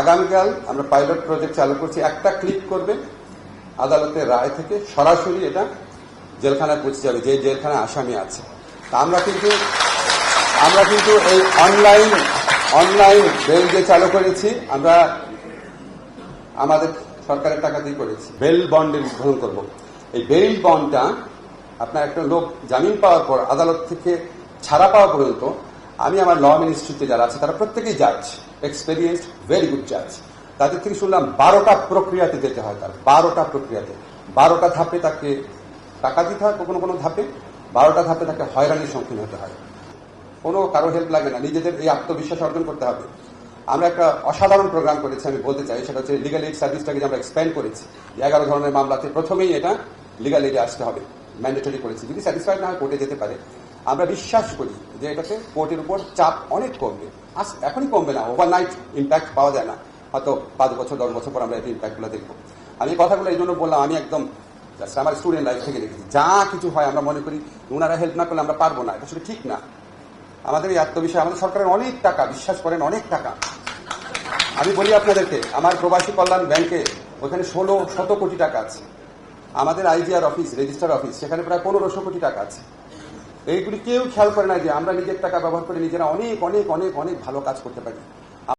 আগামীকাল আমরা pilot project চালু করছি। একটা ক্লিক করবে আদালতের রায় থেকে। সরাসরি এটা জেলখানায় পৌঁছে যাবে, যে জেলখানায় আসামি আছে। তা আমরা কিন্তু আমরা কিন্তু এই অনলাইন অনলাইন বেল যে চালু করেছি, আমরা আমাদের সরকারের টাকা দিয়ে করেছি। বেল বন্ডের উদ্বোধন করব। এই বেল বন্ডটা আপনার একটা লোক জামিন পাওয়ার পর, আদালত থেকে ছাড়া পাওয়া পর্যন্ত আমি আমার ল মিনিস্ট্রিতে যারা আছে, তারা প্রত্যেকেই জাজ এক্সপেরিয়েন্স ভেরি গুড জাজ তাদের থেকে শুনলাম বারোটা প্রক্রিয়াতে যেতে হয় তার, বারোটা প্রক্রিয়াতে। বারোটা ধাপে তাকে টাকা দিতে হয় কোনো কোনো ধাপে। বারোটা ধাপে তাকে হয়রানির সম্মুখীন হতে হয়। কোনো কারও হেল্প লাগে না, নিজেদের এই আত্মবিশ্বাস অর্জন করতে হবে। আমরা একটা অসাধারণ প্রোগ্রাম করেছি, আমি বলতে চাই, সেটা হচ্ছে লিগাল এইড সার্ভিসটাকে যে আমরা এক্সপ্যান্ড করেছি। এগারো ধরনের মামলাতে প্রথমেই এটা লিগাল এইডে আসতে হবে ম্যান্ডেটরি করেছি। যদি স্যাটিসফাইড না হয় কোর্টে যেতে পারে। আমরা বিশ্বাস করি যে এটাতে কোর্টের উপর চাপ অনেক কমবে। আজ এখনই কমবে না ওভারনাইট ইম্প্যাক্ট পাওয়া যায় না। হয়তো পাঁচ বছর, দশ বছর পর আমরা এই ইম্প্যাক্টগুলো দেখব। আমি কথাগুলো এই জন্য বললাম, আমি একদম জাস্ট আমার স্টুডেন্ট লাইফ থেকে দেখেছি। যা কিছু হয় আমরা মনে করি ওনারা হেল্প না করলে আমরা পারব না, এটা আসলে ঠিক না। আমাদের এই আত্মবিশ্বাস, আমাদের সরকারের অনেক টাকা, বিশ্বাস করেন, অনেক টাকা। আমি বলি আপনাদেরকে, আমার প্রবাসী কল্যাণ ব্যাংকে ওখানে ষোলো শত কোটি টাকা আছে। আমাদের আইজিআর অফিস রেজিস্টার অফিস, সেখানে প্রায় পনেরোশো কোটি টাকা আছে। এইগুলি কেউ খেয়াল করে না যে আমরা নিজের টাকা ব্যবহার করে নিজেরা অনেক অনেক অনেক অনেক ভালো কাজ করতে পারি।